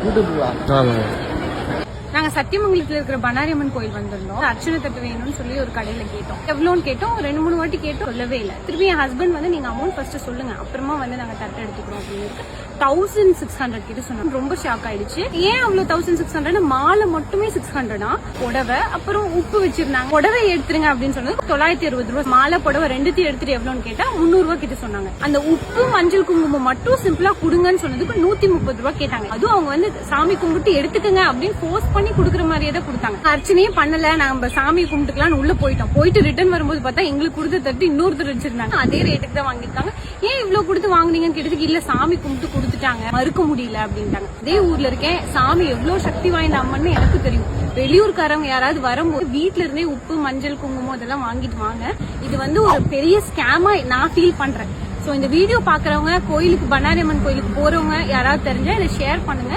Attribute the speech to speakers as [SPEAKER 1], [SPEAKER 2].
[SPEAKER 1] யூடியூப்ங்களா
[SPEAKER 2] ஆமாங்க
[SPEAKER 3] நாங்க சத்தியமங்கலத்துல இருக்கிற பனாரியம்மன் கோயில் வந்திருந்தோம். அர்ச்சனை தட்டு வேணும்னு சொல்லி ஒரு கடையில கேட்டோம். எவ்வளோன்னு கேட்டோம். ரெண்டு மூணு வாட்டி கேட்டோம். சொல்லவே இல்லை. திருப்பி என் ஹஸ்பண்ட் வந்து நீங்க அமௌண்ட் ஃபர்ஸ்ட் சொல்லுங்க. அப்புறமா வந்து நாங்க தட்டு எடுத்துக்கிறோம். அப்படின்னு தௌசண்ட் சிக்ஸ் ஹண்ட்ரட் கிட்ட சொன்னோம் ரொம்ப ஷாக் ஆயிடுச்சு. ஏன் அவ்வளவு தௌசண்ட் சிக்ஸ் ஹண்ட்ரட் மாலை மட்டுமே சிக்ஸ் ஹண்ட்ரடா புடவை அப்புறம் உப்பு வச்சிருந்தாங்க. புடவை எடுத்துருங்க அப்படின்னு சொன்னது தொள்ளாயிரத்தி அறுபது ரூபாய். மாலை புடவை ரெண்டுத்தையும் எடுத்துட்டு எவ்வளோன்னு கேட்டா முந்நூறு ரூபாய் கிட்ட சொன்னாங்க. அந்த உப்பு மஞ்சள் குங்குமம் மட்டும் சிம்பிளா கொடுங்கன்னு சொன்னதுக்கு நூத்தி முப்பது ரூபாய் கேட்டாங்க. அதுவும் அவங்க வந்து சாமி கும்பிட்டு எடுத்துக்கங்க அப்படின்னு ஃபோர்ஸ் பண்ணி கொடுக்குற மாதிரியே தான் கொடுத்தாங்க. அர்ச்சனையே பண்ணல. நம்ம சாமி கும்பிட்டுக்கலாம்னு உள்ள போயிட்டோம். போயிட்டு ரிட்டர்ன் வரும்போது பார்த்தா எங்களுக்கு கொடுத்த தட்டு இன்னொருத்தர் வச்சிருந்தாங்க. அதே ரேட்டுக்கு தான் வாங்கியிருக்காங்க. ஏன் இவ்வளவு கொடுத்து வாங்குனீங்கன்னு கேட்டதுக்கு இல்ல சாமி கும்பிட்டு கொடுத்துட்டாங்க. மறுக்க முடியல அப்படின்ட்டாங்க. அதே ஊர்ல இருக்கேன். சாமி எவ்வளவு சக்தி வாய்ந்த அம்மன்னு எனக்கு தெரியும். வெளியூர்காரங்க யாராவது வரும்போது வீட்டுல இருந்தே உப்பு மஞ்சள் குங்குமம் இதெல்லாம் வாங்கிட்டு வாங்க. இது வந்து ஒரு பெரிய ஸ்கேமா நான் ஃபீல் பண்றேன். சோ இந்த வீடியோ பாக்குறவங்க கோயிலுக்கு பனாரியம்மன் கோயிலுக்கு போறவங்க யாராவது தெரிஞ்சா இதை ஷேர் பண்ணுங்க.